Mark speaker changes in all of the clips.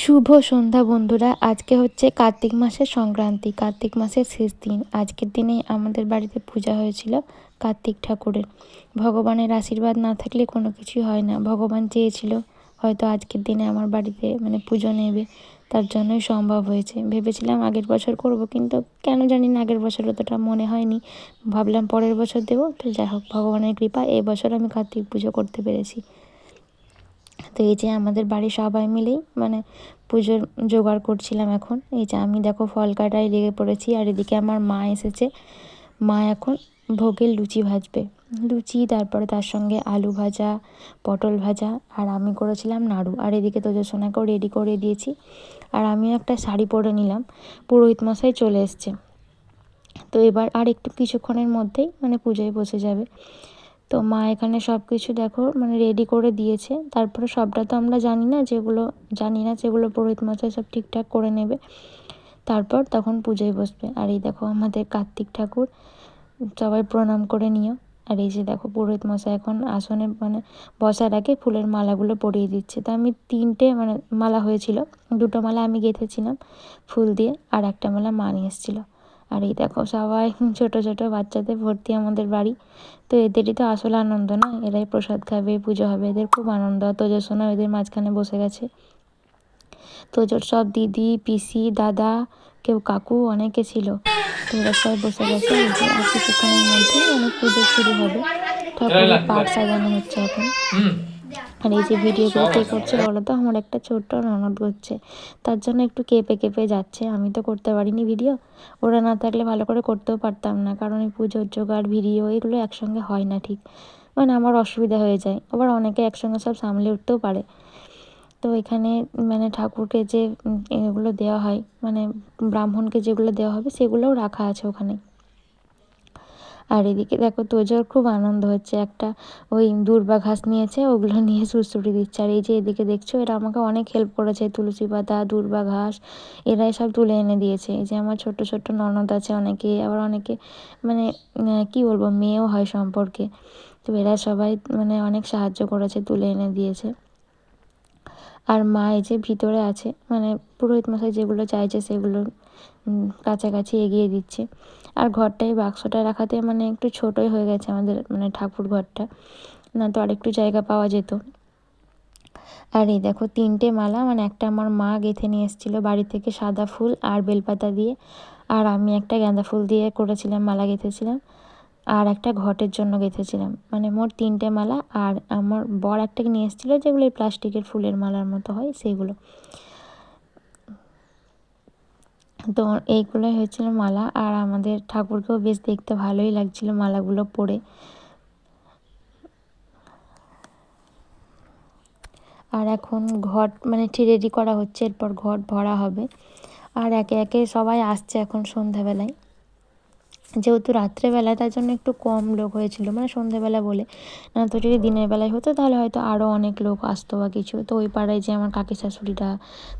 Speaker 1: শুভ সন্ধ্যা বন্ধুরা। আজকে হচ্ছে কার্তিক মাসের সংক্রান্তি, কার্তিক মাসের শেষ দিন। আজকের দিনে আমাদের বাড়িতে পূজা হয়েছিল কার্তিক ঠাকুরের। ভগবানের আশীর্বাদ না থাকলে কোনো কিছুই হয় না। ভগবান চেয়েছিল, হয়তো আজকের দিনে আমার বাড়িতে মানে পুজো নেবে। তার জন্যই সম্ভব হয়েছে। ভেবেছিলাম আগের বছর করব, কিন্তু কেন জানি না আগের বছর অতটা মনে হয়নি। ভাবলাম পরের বছর দেবো। তো যাই হোক, ভগবানের কৃপা এবছর আমি কার্তিক পুজো করতে পেরেছি। তো এই যে আমাদের বাড়ির সবাই মিলেই মানে পুজোর জোগাড় করছিলাম এখন। এই যে আমি দেখো ফল কাটায় লেগে পড়েছি আর এদিকে আমার মা এসেছে। মা এখন ভোগের লুচি ভাজবে। লুচি, তারপরে তার সঙ্গে আলু ভাজা, পটল ভাজা আর আমি করেছিলাম নাড়ু। আর এদিকে তোদের সোনাকেও রেডি করে দিয়েছি। আর আমিও একটা শাড়ি পরে নিলাম। পুরোহিত মশাই চলে এসছে। তো এবার আর একটু কিছুক্ষণের মধ্যেই মানে পুজোয় বসে যাবে। তো মা এখানে সব কিছু দেখো মানে রেডি করে দিয়েছে। তারপরে সবটা তো আমরা জানি না যেগুলো, জানি না যেগুলো পুরোহিত মশাই সব ঠিকঠাক করে নেবে। তারপর তখন পুজোয় বসবে। আর এই দেখো আমাদের কার্তিক ঠাকুর, সবাই প্রণাম করে নিও। আর এই যে দেখো পুরোহিত মশাই এখন আসনে মানে বসার আগে ফুলের মালাগুলো পরিয়ে দিচ্ছে। তো আমি তিনটে মানে মালা হয়েছিল। দুটো মালা আমি গেঁথেছিলাম ফুল দিয়ে, আর একটা মালা মা নিয়ে এসেছিল। আর এই দেখো সবাই ছোট ছোট বাচ্চাদের ভর্তি আমাদের বাড়ি। তো এদেরই তো আসল আনন্দ না? এরাই প্রসাদ খাবে পুজো হবে। এদের খুব আনন্দ। তোজসোনা এদের মাঝখানে বসে গেছে। তোজোর সব দিদি পিসি দাদা কেউ কাকু অনেকে ছিল। তো ওরা সবাই বসে গেছে। আর কিছুক্ষণের মধ্যে অনেক পুজো শুরু হবে। ঠাকুরের পাট সাজানো হচ্ছে এখন। আর এই যে ভিডিওগুলো কে করছে বলো তো? আমার একটা ছোট্ট ননদ করছে তার জন্য একটু কেঁপে কেঁপে যাচ্ছে। আমি তো করতে পারিনি ভিডিও ওরা না থাকলে ভালো করে করতেও পারতাম না। কারণ এই পুজোর জোগাড় ভিডিও এগুলো একসঙ্গে হয় না ঠিক। মানে আমার অসুবিধা হয়ে যায়। আবার অনেকে একসঙ্গে সব সামলে উঠতেও পারে। তো এখানে মানে ঠাকুরকে যে এগুলো দেওয়া হয় মানে ব্রাহ্মণকে যেগুলো দেওয়া হবে সেগুলোও রাখা আছে ওখানে। আর এদিকে দেখো তোজোর খুব আনন্দ হচ্ছে। একটা ওই দূর্বা ঘাস নিয়েছে, ওগুলো নিয়ে সুড়সুড়ি দিচ্ছে। আর এই যে এদিকে দেখছ, এরা আমাকে অনেক হেল্প করেছে। তুলসী পাতা, দূর্বা ঘাস, এরাই সব তুলে এনে দিয়েছে। এই যে আমার ছোট্ট ছোট্ট ননদ আছে অনেকে, আবার অনেকে মানে কি বলব, মেয়েও হয় সম্পর্কে। তো এরা সবাই মানে অনেক সাহায্য করেছে, তুলে এনে দিয়েছে। আর মা এই যে ভিতরে আছে মানে পুরোহিত মশাই যেগুলো চাইছে সেগুলো কাছাকাছি এগিয়ে দিচ্ছে। আর ঘরটাই বাক্সটা রাখাতে মানে একটু ছোটোই হয়ে গেছে আমাদের মানে ঠাকুর ঘরটা। না তো আরেকটু জায়গা পাওয়া যেত। আর এই দেখো তিনটে মালা মানে একটা আমার মা গেঁথে নিয়ে এসেছিল বাড়ি থেকে সাদা ফুল আর বেলপাতা দিয়ে। আর আমি একটা গাঁদা ফুল দিয়ে করেছিলাম, মালা গেঁথেছিলাম। আর একটা ঘটের জন্য গেঁথেছিলাম। মানে মোট তিনটে মালা, আর আমার বর একটা নিয়ে এসেছিল যেগুলো প্লাস্টিকের ফুলের মালার মতো হয় সেগুলো তো এইগুলোই হয়েছিল মালা আর আমাদের ঠাকুরকেও বেশ দেখতে ভালোই লাগছিল মালাগুলো পরে। আর এখন ঘট মানে রেডি করা হচ্ছে, এরপর ঘট ভরা হবে। আর একে একে সবাই আসছে এখন সন্ধ্যাবেলায়। যেহেতু রাত্রেবেলায় তার জন্য একটু কম লোক হয়েছিল মানে সন্ধ্যেবেলা বলে। না, তো যদি দিনের বেলায় হতো, তাহলে হয়তো আরও অনেক লোক আসতো বা কিছু। তো ওই পাড়ায় যে আমার কাকি শাশুড়িরা,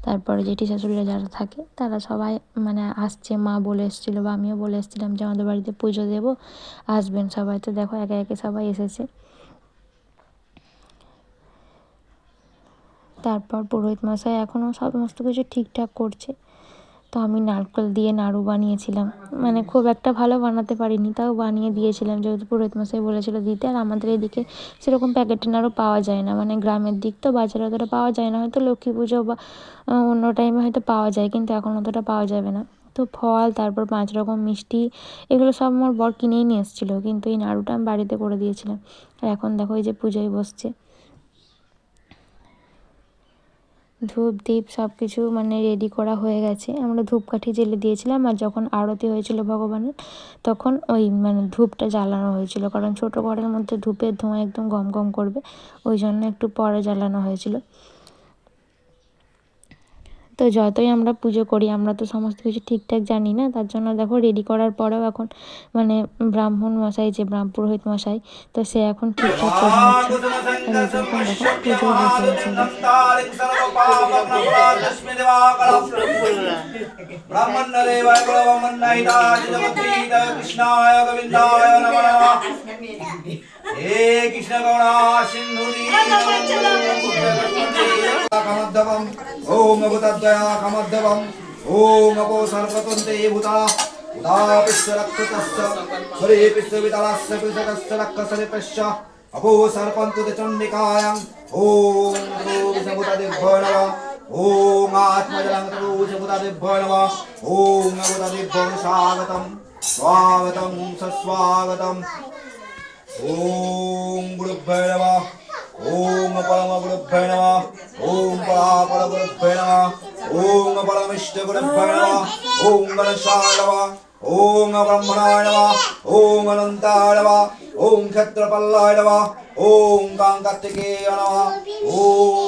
Speaker 1: তারপরে জেঠি শাশুড়িরা যারা থাকে, তারা সবাই মানে আসছে, মা বলে এসেছিল বা আমিও বলে এসেছিলাম যে আমাদের বাড়িতে পুজো দেবো, আসবেন সবাই। তো দেখো, একে একে সবাই এসেছে। তারপর পুরোহিত মশাই এখনও সমস্ত কিছু ঠিকঠাক করছে। তো আমি নারকেল দিয়ে নাড়ু বানিয়েছিলাম। মানে খুব একটা ভালো বানাতে পারিনি, তাও বানিয়ে দিয়েছিলাম। যেহেতু পুরোহিত মশাই বলেছিল দিতে, আর আমাদের এদিকে সেরকম প্যাকেটের নাড়ু পাওয়া যায় না। মানে গ্রামের দিক তো, বাজারে অতটা পাওয়া যায় না। হয়তো লক্ষ্মী পুজো বা অন্য টাইমে হয়তো পাওয়া যায়, কিন্তু এখন অতটা পাওয়া যাবে না। তো ফল, তারপর পাঁচ রকম মিষ্টি, এগুলো সব আমার বর কিনেই নিয়ে এসেছিল। কিন্তু এই নাড়ুটা আমি বাড়িতে করে দিয়েছিলাম। আর এখন দেখো এই যে পুজোয় বসছে। ধূপ দ্বীপ সব কিছু মানে রেডি করা হয়ে গেছে। আমরা ধূপকাঠি জেলে দিয়েছিলাম আর যখন আরতি হয়েছিল ভগবানের, তখন ওই মানে ধূপটা জ্বালানো হয়েছিল। কারণ ছোট ঘরের মধ্যে ধূপের ধোঁয়া একদম গম গম করবে, ওই জন্য একটু পরে জ্বালানো হয়েছিল। তো যতই আমরা পুজো করি, আমরা তো সমস্ত কিছু ঠিকঠাক জানি না। তার জন্য দেখো রেডি করার পরেও এখন মানে ব্রাহ্মণ মশাই, যে ব্রাহ্ম পুরোহিত মশাই, তো সে এখন ঠিকঠাক করে নিচ্ছে।
Speaker 2: हे कृष्ण गौरा सिंधु कामद्धवम् ॐ भूतद्वया कामद्धवम् ॐ अपो सर्वतन्ते भूता उदा पिष्टरक्ततश्च हरे पिष्टवितलस्य पिष्टकस्य रक्तसरिपश्च अपो सर्पन्तु च चण्डिकायाम् ॐ द्रोविषभूतदिभ्यो नमः ॐ आत्मजलं द्रोविषभूतदिभ्यो नमः ॐ भूतदिभ्यो स्वागतं स्वागतं सस्वागतम् ஓம் குருப்பேணவா ஓம் பரம குருப்பேணவா ஓம் பராபர குருப்பேணவா ஓம் பரமிஷ்ட குருப்பேணவா ஓம் கணசாடவா ஓம் பிரம்மணாடவா ஓம் அனந்தாடவா ஓம் கத்திரபல்லாடவா ஓம் காங்கத்திகேயனவா ஓம்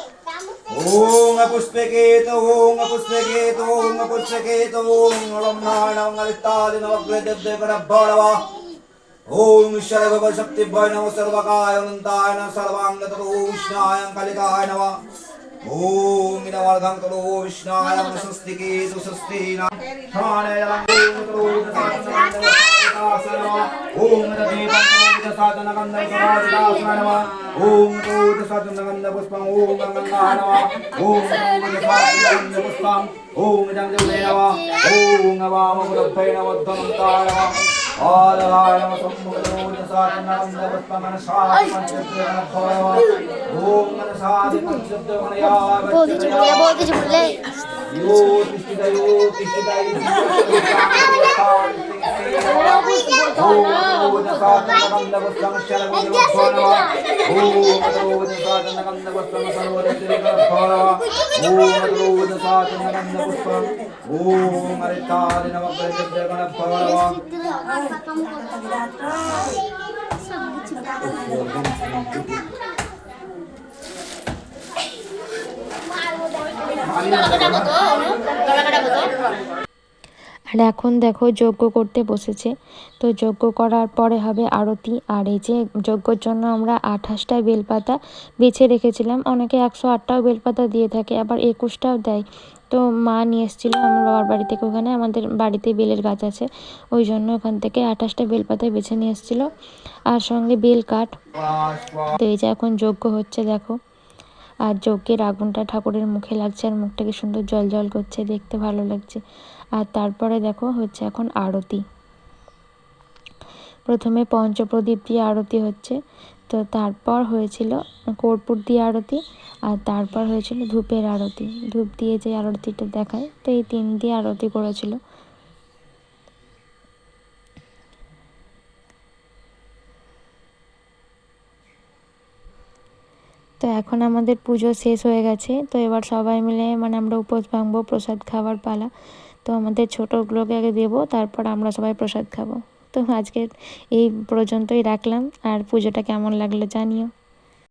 Speaker 2: ഓം പുഷ്പകേത ഓം പുഷ്പകേത ഓം പുഷ്പകേത ഓം ഓളം നാണം അലിത്താതി നവഗ്രദബ്ദഗണഭവ ഓം ശരവശക്തിഭയ നമ സർവകായനന്തായ നമ സർവാംഗതോ വിഷ്ണായ കലികായ ഓം ഇനവർദ്ധം തോ വിഷ്ണായ നമ സ്വസ്തി കേതു സ്വസ്തി നാണയ ഓം ദീപം ॐ पूजसादनगन्धपुष्पम् ॐ गङ्गाः नमः ॐ पूजसादनगन्धपुष्पम् ॐ जङ्गले नमः ॐ वामगुरुभ्यै नमोद्धमन्ताय नमः। आलगाय नमः सम्पूर्णोजसादनगन्धपुष्पमनसादिपञ्चद्रवणया సాధనకం నవస్తం శరవం నమః ఓం అదోవద సాధనకం నవస్తం సర్వరత్రికరః
Speaker 3: ఓం అదోవద సాధనకం నవస్తం ఓం అరితాది
Speaker 2: నమః ప్రజగణః গলা কাটা কত গলা কাটা কত
Speaker 1: আর এখন দেখো যজ্ঞ করতে বসেছে। তো যজ্ঞ করার পরে হবে আরতি। আর এই যে যজ্ঞর জন্য আমরা আঠাশটা বেলপাতা বেছে রেখেছিলাম। অনেকে একশো আটটাও বেলপাতা দিয়ে থাকে, আবার একুশটাও দেয়। তো মা নিয়ে এসেছিল আমার বাবার বাড়ি থেকে ওখানে, আমাদের বাড়িতে বেলের গাছ আছে। ওই জন্য ওখান থেকে আঠাশটা বেলপাতা বেছে নিয়ে এসেছিল। আর সঙ্গে বেল কাঠ। তো এই যে এখন যজ্ঞ হচ্ছে, দেখো। আর যজ্ঞের আগুনটা ঠাকুরের মুখে লাগছে, আর মুখটাকে সুন্দর জল জল করছে, দেখতে ভালো লাগছে। আর তারপরে দেখো হচ্ছে এখন আরতি। প্রথমে পঞ্চপ্রদীপ দিয়ে আরতি হচ্ছে। তো তারপর হয়েছিল কর্পূর দিয়ে আরতি আর তারপর হয়েছিল ধূপের আরতি। ধূপ দিয়ে যে আরতিটা দেখায়, তো এই তিন দিয়ে আরতি করেছিল। তো এখন আমাদের পুজো শেষ হয়ে গেছে। তো এবার সবাই মিলে মানে আমরা উপোস ভাঙবো, প্রসাদ খাওয়ার পালা। তো আমাদের ছোটোগুলোকে আগে দেবো, তারপর আমরা সবাই প্রসাদ খাব। তো আজকে এই পর্যন্তই রাখলাম, আর পুজোটা কেমন লাগল জানিও।